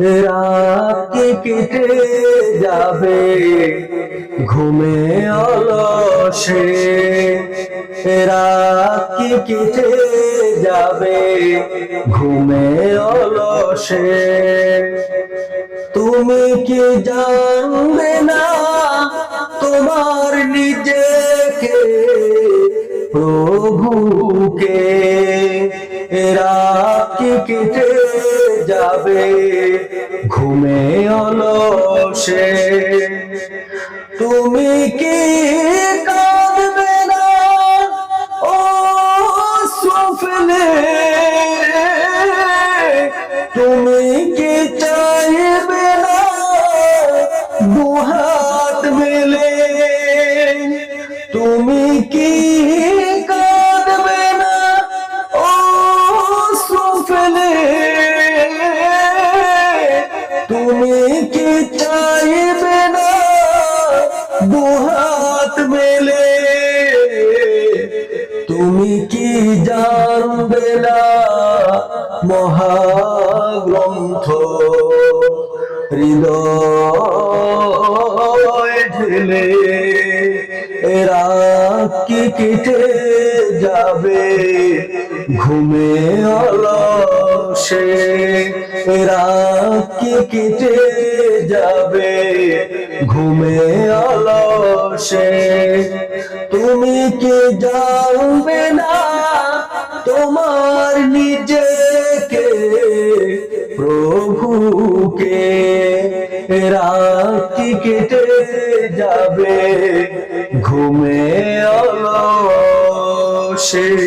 রাত কেটে যাবে? ঘুমে অলসে। রাত কেটে যাবে? ঘুমে অলসে। তুমি কি জানবে না তোমার নিজেকে? প্রভুকে। রাত কেটে যাবে? ঘুমে অলসে তুমি কি কাঁদবে না? ও সুফলে তুমি কি কি চাইবে না দুহাত মেলে। তুমি কি জানবে না, মহাগ্রন্থ? হৃদয় এরা কি কেটে যাবে? ঘুমে কি কেটে যাবে। ঘুমে অলসে। তুমি কি জানবে না তোমার নিজেকে? প্রভুকে রাতি কেটে যাবে। ঘুমে অলসে।